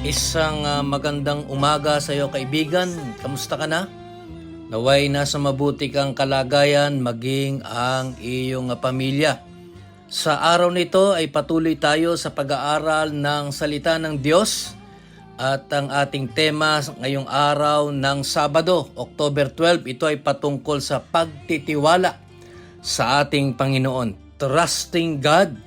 Isang ah, magandang umaga sa iyo kaibigan. Kamusta ka na? Naway nasa mabuti kang kalagayan maging ang iyong ah, pamilya. Sa araw nito ay patuloy tayo sa pag-aaral ng salita ng Diyos at ang ating tema ngayong araw ng Sabado, October 12, ito ay patungkol sa pagtitiwala sa ating Panginoon. Trusting God.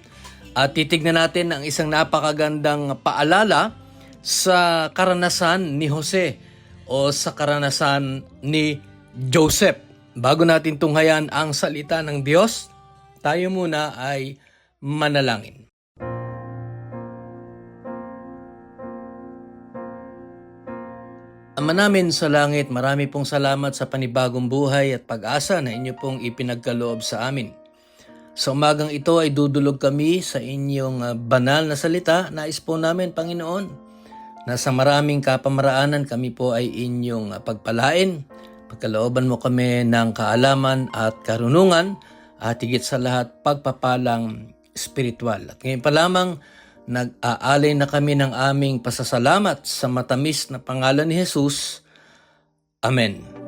At titignan natin ang isang napakagandang paalala sa karanasan ni Jose o sa karanasan ni Joseph. Bago natin tunghayan ang salita ng Diyos, tayo muna ay manalangin. Ama namin sa langit, marami pong salamat sa panibagong buhay at pag-asa na inyo pong ipinagkaloob sa amin. Sa umagang ito ay dudulog kami sa inyong ah, banal na salita. Nais po namin, Panginoon, na sa maraming kapamaraanan kami po ay inyong ah, pagpalain. Pagkalooban mo kami ng kaalaman at karunungan at higit sa lahat pagpapalang spiritual. At ngayon pa lamang, nag-aalay na kami ng aming pasasalamat sa matamis na pangalan ni Jesus. Amen.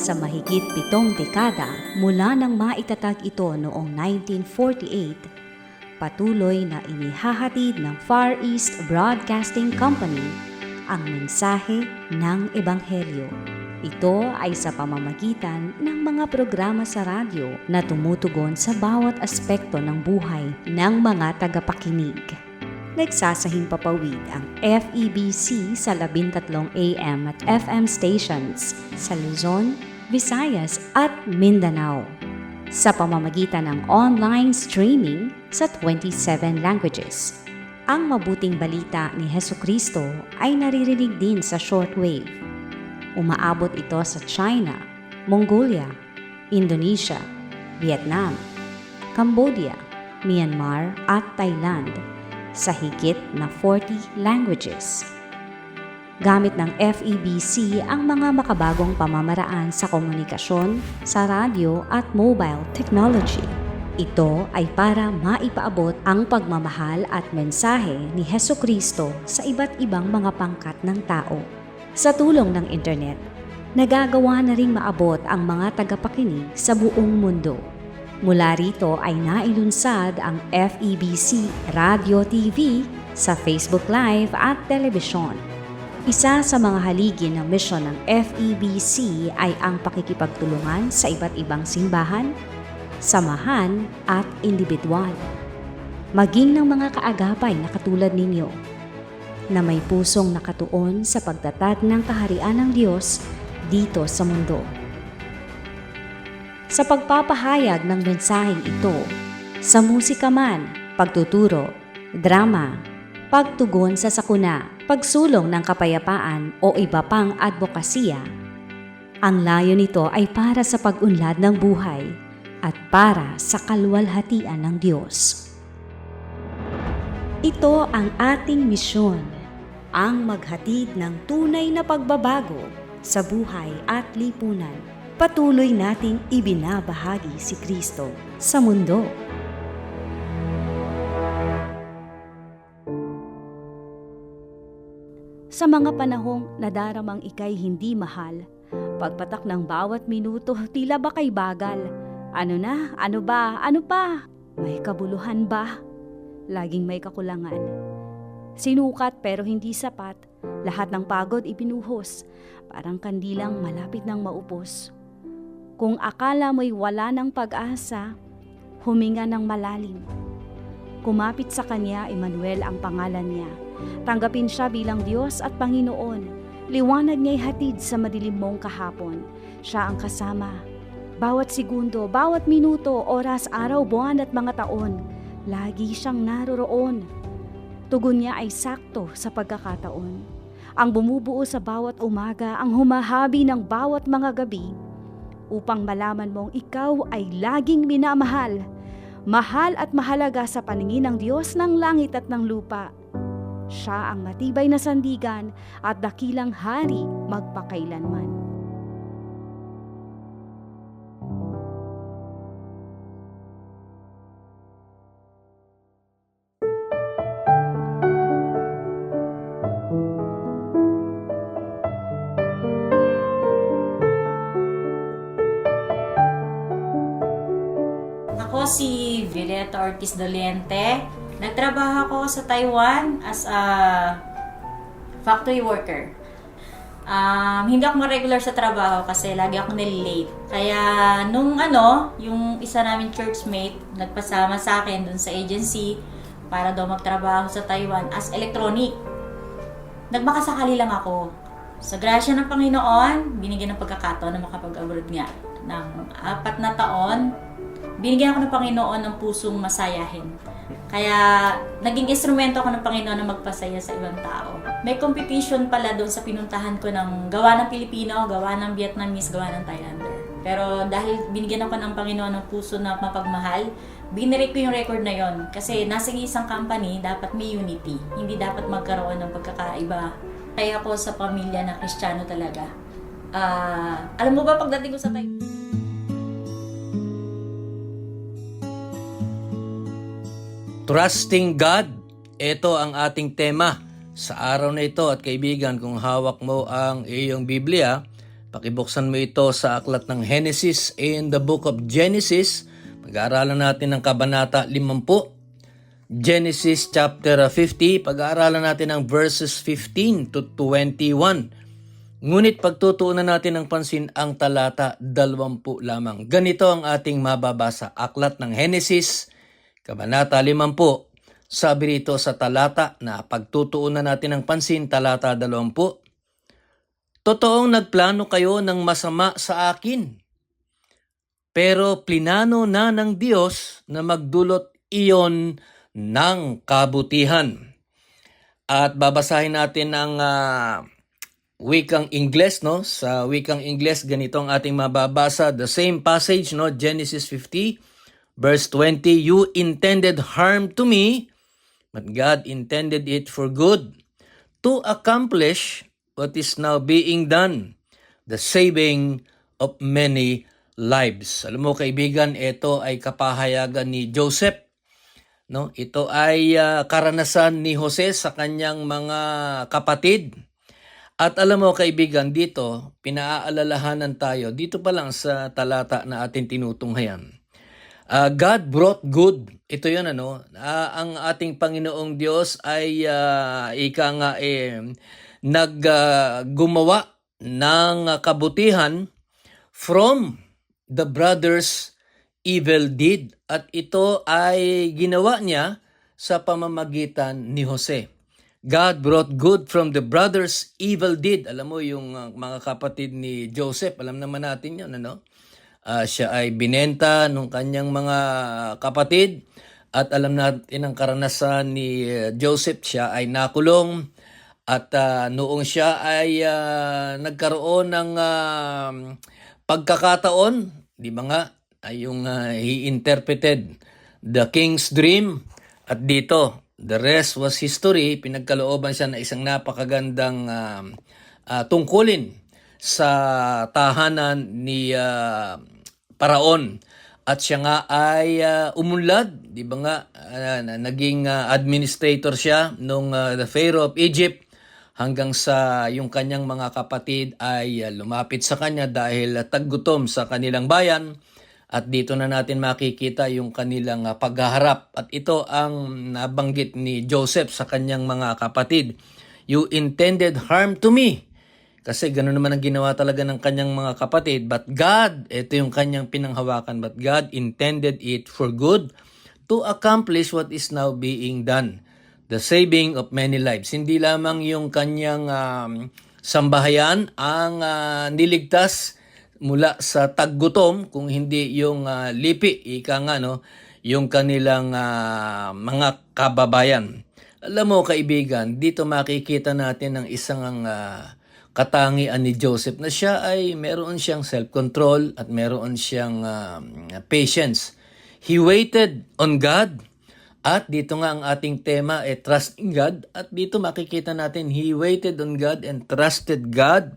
Sa mahigit pitong dekada mula nang maitatag ito noong 1948, patuloy na inihahatid ng Far East Broadcasting Company ang mensahe ng Ebanghelyo. Ito ay sa pamamagitan ng mga programa sa radyo na tumutugon sa bawat aspekto ng buhay ng mga tagapakinig. Nagsasahing papawid ang FEBC sa 13 AM at FM stations sa Luzon, Visayas at Mindanao sa pamamagitan ng online streaming sa 27 languages. Ang mabuting balita ni Heso Kristo ay naririnig din sa shortwave. Umaabot ito sa China, Mongolia, Indonesia, Vietnam, Cambodia, Myanmar at Thailand sa higit na 40 languages. Gamit ng FEBC ang mga makabagong pamamaraan sa komunikasyon, sa radyo at mobile technology. Ito ay para maipaabot ang pagmamahal at mensahe ni Heso Kristo sa iba't ibang mga pangkat ng tao. Sa tulong ng internet, nagagawa na ring maabot ang mga tagapakinig sa buong mundo. Mula rito ay nailunsad ang FEBC Radio TV sa Facebook Live at telebisyon. Isa sa mga haligi ng misyon ng FEBC ay ang pakikipagtulungan sa iba't ibang simbahan, samahan at individual. Maging ng mga kaagapay na katulad ninyo na may pusong nakatuon sa pagtatag ng kaharian ng Diyos dito sa mundo. Sa pagpapahayag ng mensaheng ito, sa musika man, pagtuturo, drama, pagtugon sa sakuna, pagsulong ng kapayapaan o iba pang advokasya, ang layo nito ay para sa pag-unlad ng buhay at para sa kalwalhatian ng Diyos. Ito ang ating misyon, ang maghatid ng tunay na pagbabago sa buhay at lipunan. Patuloy nating ibinabahagi si Kristo sa mundo. Sa mga panahong nadaramang ikay hindi mahal, pagpatak ng bawat minuto tila ba kay bagal. Ano na? Ano ba? Ano pa? May kabuluhan ba? Laging may kakulangan. Sinukat pero hindi sapat, lahat ng pagod ibinuhos, parang kandilang malapit ng maupos. Kung akala mo'y wala ng pag-asa, huminga ng malalim. Kumapit sa kanya, Emmanuel ang pangalan niya. Tanggapin siya bilang Diyos at Panginoon. Liwanag niya'y hatid sa madilim mong kahapon. Siya ang kasama. Bawat segundo, bawat minuto, oras, araw, buwan at mga taon, lagi siyang naroroon. Tugon niya ay sakto sa pagkakataon. Ang bumubuo sa bawat umaga, ang humahabi ng bawat mga gabi, upang malaman mong ikaw ay laging minamahal. Mahal at mahalaga sa paningin ng Diyos ng langit at ng lupa. Siya ang matibay na sandigan at dakilang hari magpakailanman. Si Violeta Ortiz Doliente. Nagtrabaho ako sa Taiwan as a factory worker. Um, hindi ako ma-regular sa trabaho kasi lagi ako nililate. Kaya nung ano, yung isa namin churchmate nagpasama sa akin dun sa agency para daw magtrabaho sa Taiwan as electronic. Nagmakasakali lang ako. Sa grasya ng Panginoon, binigyan ng pagkakataon na makapag-abroad nga ng apat na taon binigyan ako ng Panginoon ng pusong masayahin. Kaya, naging instrumento ako ng Panginoon na magpasaya sa ibang tao. May competition pala doon sa pinuntahan ko ng gawa ng Pilipino, gawa ng Vietnamese, gawa ng Thailander. Pero dahil binigyan ako ng Panginoon ng puso na mapagmahal, binirek ko yung record na yon Kasi nasa isang company, dapat may unity. Hindi dapat magkaroon ng pagkakaiba. Kaya ako sa pamilya na Kristiyano talaga. Ah, alam mo ba pagdating ko sa Thailand, Trusting God. Ito ang ating tema sa araw na ito at kaibigan kung hawak mo ang iyong Biblia, pakibuksan mo ito sa aklat ng Genesis in the book of Genesis. Pag-aaralan natin ang kabanata 50. Genesis chapter 50, pag-aaralan natin ang verses 15 to 21. Ngunit pagtutuunan natin ng pansin ang talata 20 lamang. Ganito ang ating mababasa. Aklat ng Genesis, Kabanata 50, sabi rito sa talata na pagtutuunan natin ng pansin, talata 20. Totoong nagplano kayo ng masama sa akin. Pero plinano na ng Diyos na magdulot iyon ng kabutihan. At babasahin natin ang ah, wikang Ingles, no? Sa wikang Ingles, ganito ang ating mababasa. The same passage, no? Genesis 50, verse 20. You intended harm to me, but God intended it for good, to accomplish what is now being done, the saving of many lives. Alam mo kaibigan, ito ay kapahayagan ni Joseph No, ito ay ah, karanasan ni Jose sa kanyang mga kapatid. At alam mo kaibigan, dito pinaaalalahanan tayo dito pa lang sa talata na ating tinutunghayan. Ah, God brought good. Ito 'yon ano, ah, ang ating Panginoong Diyos ay ah, ika nga eh nag ah, gumawa ng kabutihan from the brothers evil deed at ito ay ginawa niya sa pamamagitan ni Jose. God brought good from the brothers evil deed. Alam mo yung uh, mga kapatid ni Joseph, alam naman natin 'yon ano. Ah, siya ay binenta nung kanyang mga kapatid. At alam natin ang karanasan ni uh, Joseph, siya ay nakulong. At ah, noong siya ay ah, nagkaroon ng ah, pagkakataon, di ba nga, ay yung ah, he interpreted the king's dream. At dito, the rest was history, pinagkalooban siya na isang napakagandang ah, ah, tungkulin sa tahanan ni ah, Paraon at siya nga ay ah, umunlad, di ba nga, na- naging ah, administrator siya nung ah, the Pharaoh of Egypt hanggang sa yung kanyang mga kapatid ay ah, lumapit sa kanya dahil ah, taggutom sa kanilang bayan At dito na natin makikita yung kanilang ah, paghaharap. At ito ang nabanggit ni Joseph sa kanyang mga kapatid. You intended harm to me. Kasi gano'n naman ang ginawa talaga ng kanyang mga kapatid. But God, ito yung kanyang pinanghawakan, but God intended it for good to accomplish what is now being done. The saving of many lives. Hindi lamang yung kanyang um, sambahayan ang ah, niligtas mula sa taggutom, kung hindi yung ah, lipi, ika nga, no, yung kanilang ah, mga kababayan. Alam mo, kaibigan, dito makikita natin ang isang ang ah, katangian ni Joseph na siya ay meron siyang self-control at meron siyang ah, patience. He waited on God at dito nga ang ating tema ay trust in God at dito makikita natin he waited on God and trusted God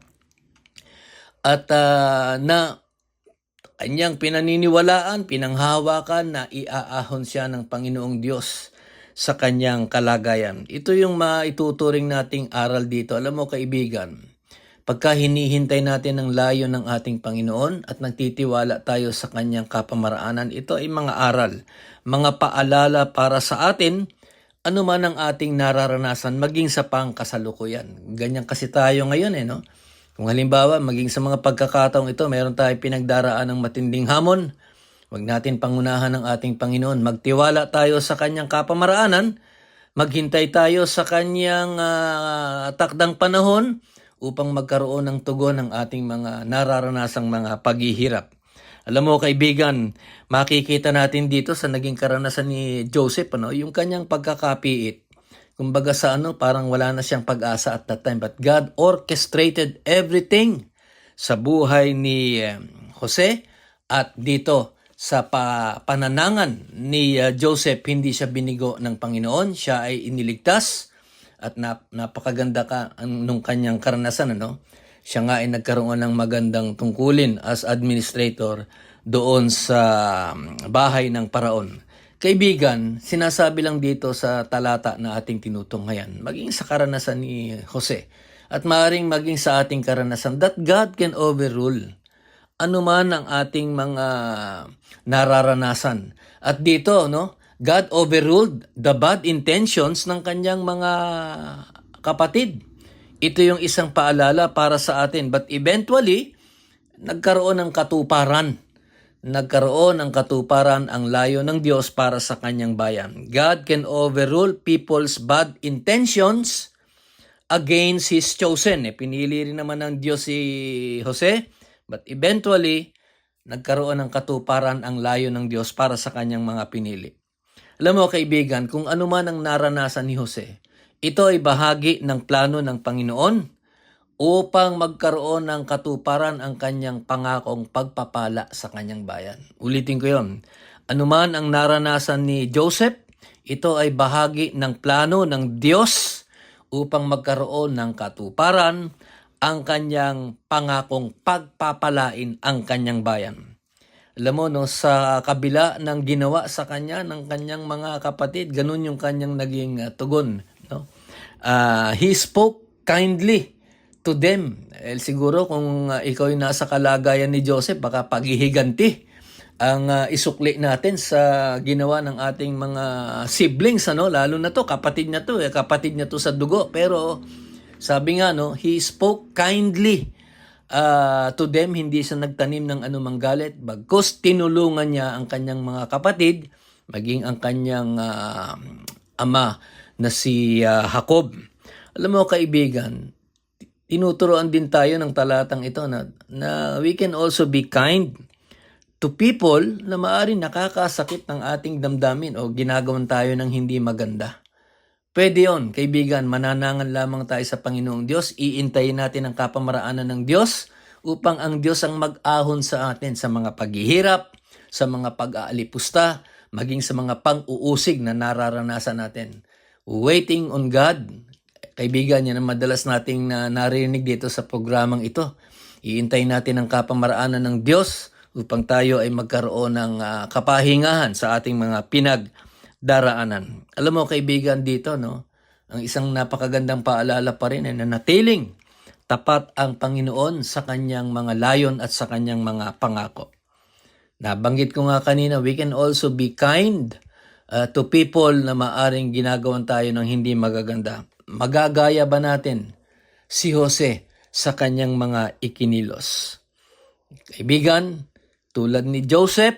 at ah, na kanyang pinaniniwalaan, pinanghawakan na iaahon siya ng Panginoong Diyos sa kanyang kalagayan. Ito yung maituturing nating aral dito. Alam mo kaibigan, pagka hinihintay natin ang layo ng ating Panginoon at nagtitiwala tayo sa kanyang kapamaraanan, ito ay mga aral, mga paalala para sa atin ano man ang ating nararanasan maging sa pangkasalukuyan. Ganyan kasi tayo ngayon eh, no? Kung halimbawa, maging sa mga pagkakataong ito, meron tayo pinagdaraan ng matinding hamon, Huwag natin pangunahan ng ating Panginoon. Magtiwala tayo sa kanyang kapamaraanan. Maghintay tayo sa kanyang ah, takdang panahon upang magkaroon ng tugon ng ating mga nararanasang mga paghihirap. Alam mo kaibigan, makikita natin dito sa naging karanasan ni Joseph, ano, yung kanyang pagkakapiit. Kumbaga sa ano, parang wala na siyang pag-asa at that time. But God orchestrated everything sa buhay ni eh, Jose at dito sa pa- pananangan ni uh, Joseph hindi siya binigo ng Panginoon siya ay iniligtas at nap- napakaganda ka nung kanyang karanasan ano siya nga ay nagkaroon ng magandang tungkulin as administrator doon sa um, bahay ng paraon Kaibigan, sinasabi lang dito sa talata na ating tinutunghayan, maging sa karanasan ni Jose, at maaaring maging sa ating karanasan, that God can overrule ano man ang ating mga nararanasan. At dito, no, God overruled the bad intentions ng kanyang mga kapatid. Ito yung isang paalala para sa atin. But eventually, nagkaroon ng katuparan. Nagkaroon ng katuparan ang layo ng Diyos para sa kanyang bayan. God can overrule people's bad intentions against His chosen. Eh, pinili rin naman ng Diyos si Jose, but eventually, nagkaroon ng katuparan ang layo ng Diyos para sa kanyang mga pinili. Alam mo kaibigan, kung ano man ang naranasan ni Jose, ito ay bahagi ng plano ng Panginoon upang magkaroon ng katuparan ang kanyang pangakong pagpapala sa kanyang bayan. Ulitin ko yon. Anuman ang naranasan ni Joseph, ito ay bahagi ng plano ng Diyos upang magkaroon ng katuparan ang kanyang pangakong pagpapalain ang kanyang bayan. Alam mo, no, sa kabila ng ginawa sa kanya ng kanyang mga kapatid, ganun yung kanyang naging uh, tugon. No? Ah, he spoke kindly to them. Eh, siguro kung uh, ikaw ay nasa kalagayan ni Joseph, baka paghihiganti ang uh, isukli natin sa ginawa ng ating mga siblings ano lalo na to kapatid niya to eh, kapatid niya to sa dugo pero sabi nga no he spoke kindly uh, to them hindi siya nagtanim ng anumang galit bagkus tinulungan niya ang kanyang mga kapatid maging ang kanyang uh, ama na si uh, Jacob alam mo kaibigan tinuturoan din tayo ng talatang ito na, na we can also be kind to people na maaaring nakakasakit ng ating damdamin o ginagawan tayo ng hindi maganda. Pwede yon, kaibigan, mananangan lamang tayo sa Panginoong Diyos, iintayin natin ang kapamaraanan ng Diyos upang ang Diyos ang mag-ahon sa atin sa mga paghihirap, sa mga pag-aalipusta, maging sa mga pang-uusig na nararanasan natin. Waiting on God, kaibigan, yan ang madalas nating na narinig dito sa programang ito. Iintayin natin ang kapamaraanan ng Diyos upang tayo ay magkaroon ng ah, kapahingahan sa ating mga pinagdaraanan. Alam mo kaibigan dito, no? Ang isang napakagandang paalala pa rin ay nanatiling tapat ang Panginoon sa kanyang mga layon at sa kanyang mga pangako. Nabanggit ko nga kanina, we can also be kind uh, to people na maaring ginagawan tayo ng hindi magaganda. Magagaya ba natin si Jose sa kanyang mga ikinilos? Kaibigan, tulad ni Joseph,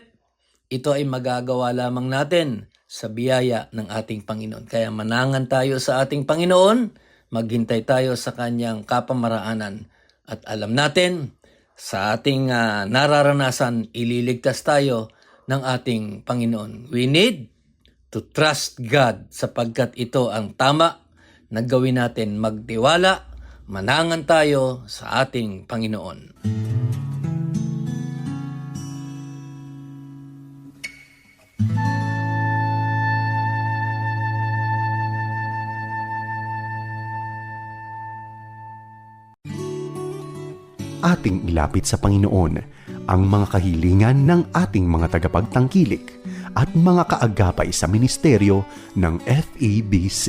ito ay magagawa lamang natin sa biyaya ng ating Panginoon. Kaya manangan tayo sa ating Panginoon, maghintay tayo sa kanyang kapamaraanan. At alam natin, sa ating ah, nararanasan, ililigtas tayo ng ating Panginoon. We need to trust God sapagkat ito ang tama na gawin natin magtiwala, manangan tayo sa ating Panginoon. Ating ilapit sa Panginoon ang mga kahilingan ng ating mga tagapagtangkilik at mga kaagapay sa ministeryo ng FEBC.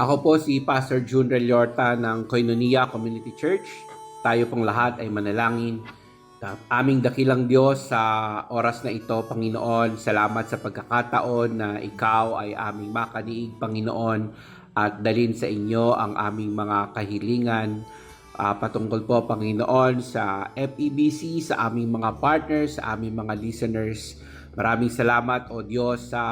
Ako po si Pastor June Reliorta ng Koinonia Community Church. Tayo pong lahat ay manalangin. Aming dakilang Diyos sa oras na ito, Panginoon, salamat sa pagkakataon na ikaw ay aming makaniig, Panginoon, at dalin sa inyo ang aming mga kahilingan. Ah, patungkol po, Panginoon, sa FEBC, sa aming mga partners, sa aming mga listeners. Maraming salamat, O Diyos, sa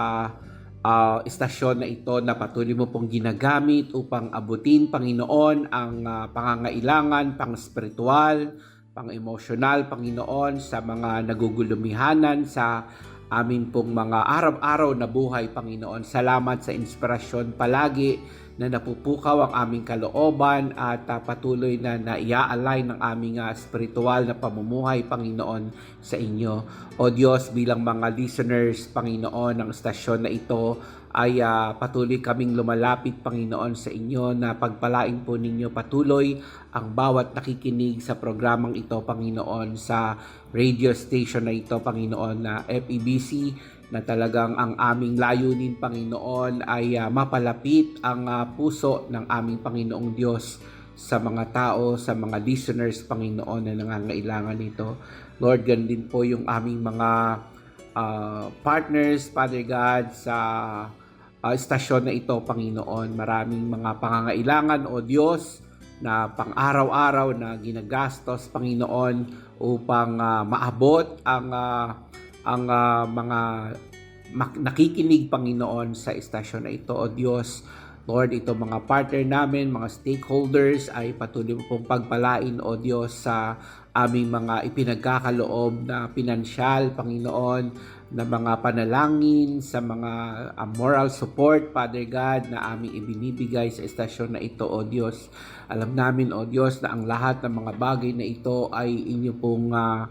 ah, istasyon na ito na patuloy mo pong ginagamit upang abutin, Panginoon, ang ah, pangangailangan pang-spiritual, pang-emosyonal, Panginoon, sa mga nagugulumihanan sa amin pong mga araw-araw na buhay, Panginoon. Salamat sa inspirasyon palagi na napupukaw ang aming kalooban at ah, patuloy na naia-align ng aming ah, spiritual na pamumuhay, Panginoon, sa inyo. O Diyos, bilang mga listeners, Panginoon, ng stasyon na ito, ay ah, patuloy kaming lumalapit, Panginoon, sa inyo na pagpalain po ninyo patuloy ang bawat nakikinig sa programang ito, Panginoon, sa radio station na ito, Panginoon, na FEBC, na talagang ang aming layunin, Panginoon, ay ah, mapalapit ang ah, puso ng aming Panginoong Diyos sa mga tao, sa mga listeners, Panginoon, na nangangailangan nito. Lord, ganun din po yung aming mga ah, partners, Father God, sa ah, istasyon na ito, Panginoon. Maraming mga pangangailangan, O Diyos, na pang-araw-araw na ginagastos, Panginoon, upang ah, maabot ang ah, ang ah, mga nakikinig, Panginoon, sa istasyon na ito, O Diyos. Lord, ito mga partner namin, mga stakeholders ay patuloy mo pong pagpalain, O Diyos, sa aming mga ipinagkakaloob na pinansyal, Panginoon, na mga panalangin, sa mga ah, moral support, Father God, na aming ibinibigay sa estasyon na ito, O Diyos. Alam namin, O Diyos, na ang lahat ng mga bagay na ito ay inyo pong ah,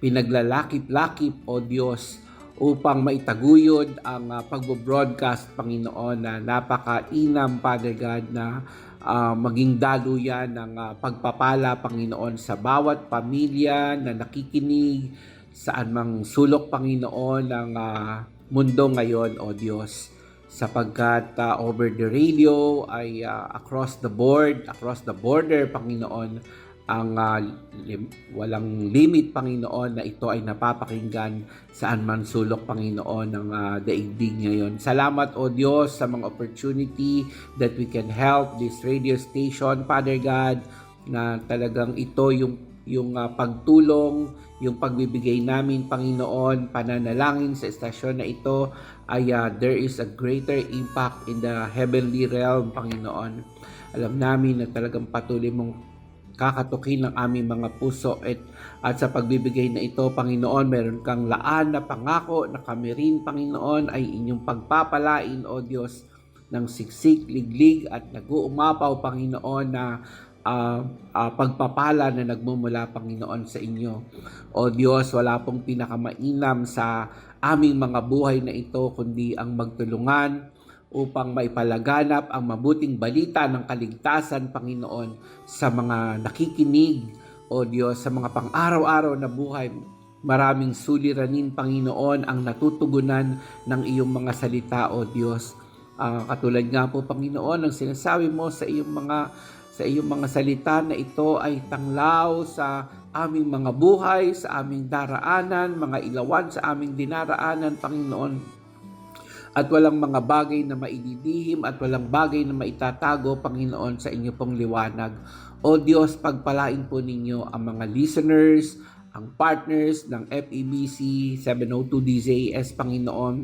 pinaglalakip-lakip, O Diyos, upang maitaguyod ang uh, pagbo-broadcast, Panginoon, na napakainam, Father God, na ah, maging daluyan ng ah, pagpapala, Panginoon, sa bawat pamilya na nakikinig, saan mang sulok, Panginoon, ng ah, mundo ngayon, O Diyos. Sapagkat ah, over the radio ay ah, across the board, across the border, Panginoon, ang ah, lim- walang limit, Panginoon, na ito ay napapakinggan saan man sulok, Panginoon, ng ah, daigdig ngayon. Salamat, O Diyos, sa mga opportunity that we can help this radio station, Father God, na talagang ito yung yung ah, pagtulong, yung pagbibigay namin, Panginoon, pananalangin sa estasyon na ito ay ah, there is a greater impact in the heavenly realm, Panginoon. Alam namin na talagang patuloy mong kakatukin ng aming mga puso at, at sa pagbibigay na ito, Panginoon, meron kang laan na pangako na kami rin, Panginoon, ay inyong pagpapalain, O Diyos, ng siksik, liglig at nag-uumapaw, Panginoon, na ah, ah, pagpapala na nagmumula, Panginoon, sa inyo. O Diyos, wala pong pinakamainam sa aming mga buhay na ito, kundi ang magtulungan upang maipalaganap ang mabuting balita ng kaligtasan, Panginoon, sa mga nakikinig, O Diyos, sa mga pang-araw-araw na buhay. Maraming suliranin, Panginoon, ang natutugunan ng iyong mga salita, O Diyos. Ah, katulad nga po, Panginoon, ang sinasabi mo sa iyong mga sa iyong mga salita na ito ay tanglaw sa aming mga buhay, sa aming daraanan, mga ilawan sa aming dinaraanan, Panginoon. At walang mga bagay na maididihim at walang bagay na maitatago, Panginoon, sa inyo pong liwanag. O Diyos, pagpalain po ninyo ang mga listeners, ang partners ng FEBC 702 DZS, Panginoon,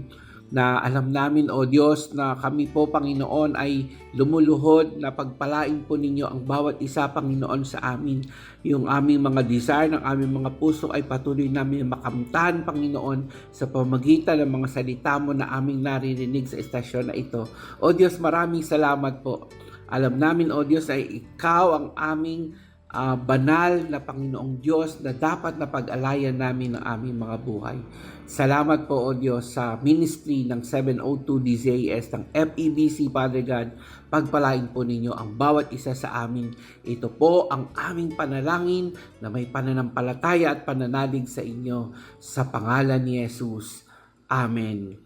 na alam namin, O Diyos, na kami po, Panginoon, ay lumuluhod na pagpalain po ninyo ang bawat isa, Panginoon, sa amin. Yung aming mga desire ng aming mga puso ay patuloy namin makamtan, Panginoon, sa pamagitan ng mga salita mo na aming naririnig sa estasyon na ito. O Diyos, maraming salamat po. Alam namin, O Diyos, ay ikaw ang aming ah, banal na Panginoong Diyos na dapat na pag-alayan namin ng aming mga buhay. Salamat po, O Diyos, sa ministry ng 702 DZAS ng FEBC, Father God. Pagpalain po ninyo ang bawat isa sa amin. Ito po ang aming panalangin na may pananampalataya at pananalig sa inyo. Sa pangalan ni Jesus. Amen.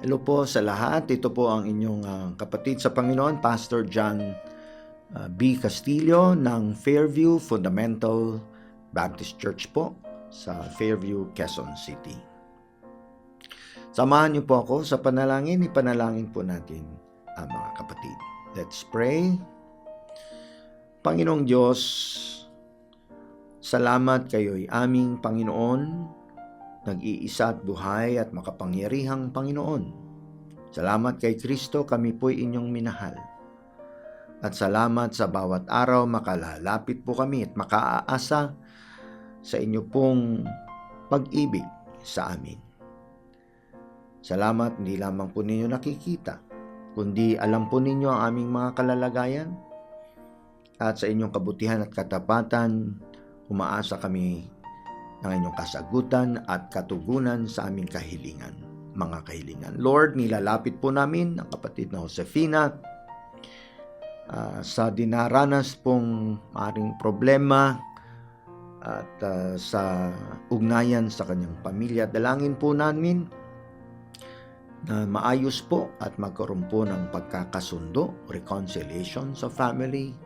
Hello po sa lahat. Ito po ang inyong ah, kapatid sa Panginoon, Pastor John ah, B. Castillo ng Fairview Fundamental Baptist Church po sa Fairview, Quezon City. Samahan niyo po ako sa panalangin. Ipanalangin po natin ang mga kapatid. Let's pray. Panginoong Diyos, salamat kayo'y aming Panginoon nag-iisa at buhay at makapangyarihang Panginoon. Salamat kay Kristo, kami po'y inyong minahal. At salamat sa bawat araw makalalapit po kami at makaaasa sa inyo pong pag-ibig sa amin. Salamat hindi lamang po ninyo nakikita, kundi alam po ninyo ang aming mga kalalagayan at sa inyong kabutihan at katapatan, umaasa kami ng inyong kasagutan at katugunan sa aming kahilingan, mga kahilingan. Lord, nilalapit po namin ang kapatid na Josefina ah, sa dinaranas pong maring problema at ah, sa ugnayan sa kanyang pamilya. Dalangin po namin na maayos po at magkaroon po ng pagkakasundo, reconciliation sa family,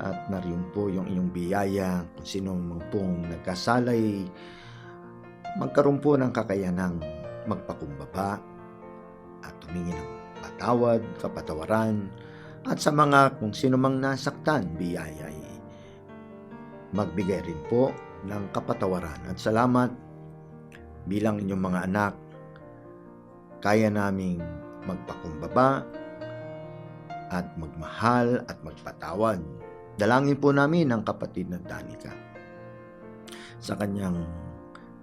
at nariyan po yung inyong biyaya kung sino man pong nagkasalay magkaroon po ng kakayanang magpakumbaba at humingi ng patawad, kapatawaran at sa mga kung sino mang nasaktan biyaya ay magbigay rin po ng kapatawaran. At salamat bilang inyong mga anak kaya naming magpakumbaba at magmahal at magpatawad Dalangin po namin ang kapatid na Danica sa kanyang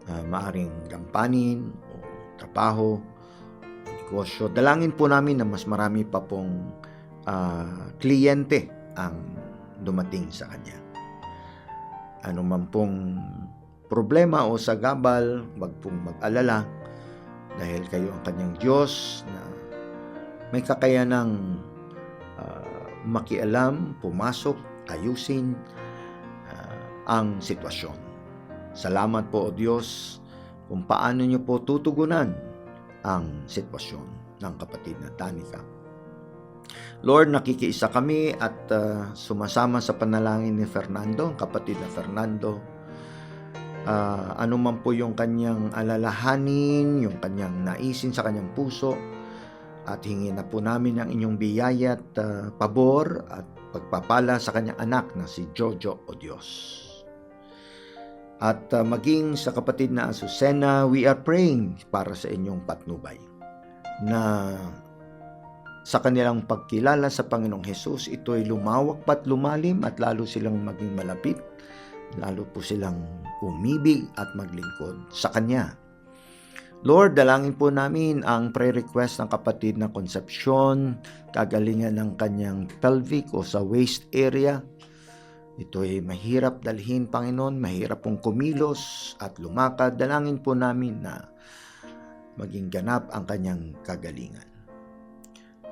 ah, maaring gampanin o trabaho negosyo. Dalangin po namin na mas marami pa pong ah, kliyente ang dumating sa kanya. Ano man pong problema o sagabal, wag pong mag-alala dahil kayo ang kanyang Diyos na may kakayanang ah, makialam, pumasok ayusin ah, ang sitwasyon. Salamat po o Diyos kung paano niyo po tutugunan ang sitwasyon ng kapatid na Tanika. Lord, nakikiisa kami at ah, sumasama sa panalangin ni Fernando, ang kapatid na Fernando. Ah, ano man po yung kanyang alalahanin, yung kanyang naisin sa kanyang puso, at hingin na po namin ang inyong biyaya at ah, pabor at pagpapala sa kanyang anak na si Jojo o Diyos. At uh, maging sa kapatid na Azucena, we are praying para sa inyong patnubay na sa kanilang pagkilala sa Panginoong Hesus, ito ay lumawak pat lumalim at lalo silang maging malapit, lalo po silang umibig at maglingkod sa Kanya. Lord, dalangin po namin ang prayer request ng kapatid na Concepcion, kagalingan ng kanyang pelvic o sa waist area. Ito ay mahirap dalhin, Panginoon, mahirap pong kumilos at lumakad. Dalangin po namin na maging ganap ang kanyang kagalingan.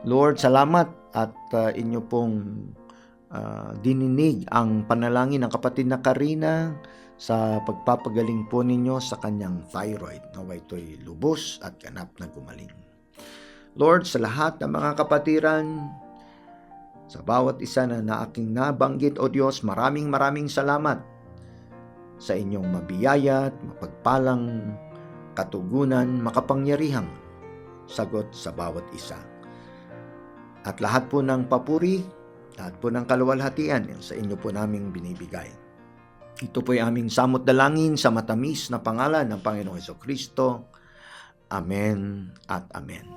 Lord, salamat at uh, inyo pong uh, dininig ang panalangin ng kapatid na Karina sa pagpapagaling po ninyo sa kanyang thyroid. Naway ito'y lubos at ganap na gumaling. Lord, sa lahat ng mga kapatiran, sa bawat isa na na aking nabanggit, O Diyos, maraming maraming salamat sa inyong mabiyaya at mapagpalang katugunan, makapangyarihang sagot sa bawat isa. At lahat po ng papuri, lahat po ng kaluwalhatian sa inyo po naming binibigay. Ito po ay aming samot dalangin sa matamis na pangalan ng Panginoong Heso Kristo. Amen at Amen.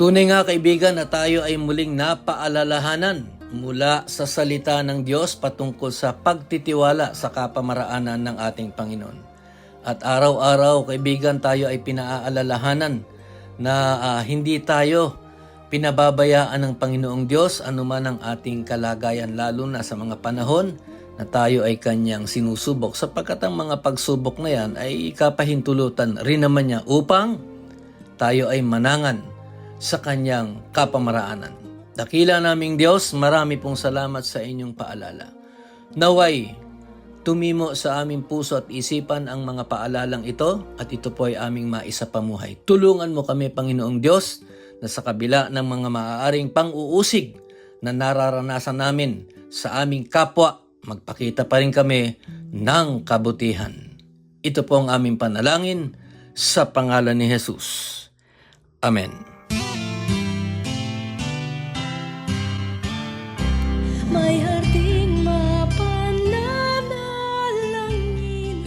Tunay nga kaibigan na tayo ay muling napaalalahanan mula sa salita ng Diyos patungkol sa pagtitiwala sa kapamaraanan ng ating Panginoon. At araw-araw kaibigan tayo ay pinaaalalahanan na ah, hindi tayo pinababayaan ng Panginoong Diyos anuman ang ating kalagayan lalo na sa mga panahon na tayo ay kanyang sinusubok sapagkat ang mga pagsubok na yan ay kapahintulutan rin naman niya upang tayo ay manangan sa kanyang kapamaraanan. Dakila naming Diyos, marami pong salamat sa inyong paalala. Naway, tumimo sa aming puso at isipan ang mga paalalang ito at ito po ay aming maisapamuhay. Tulungan mo kami, Panginoong Diyos, na sa kabila ng mga maaaring pang-uusig na nararanasan namin sa aming kapwa, magpakita pa rin kami ng kabutihan. Ito po ang aming panalangin sa pangalan ni Jesus. Amen. May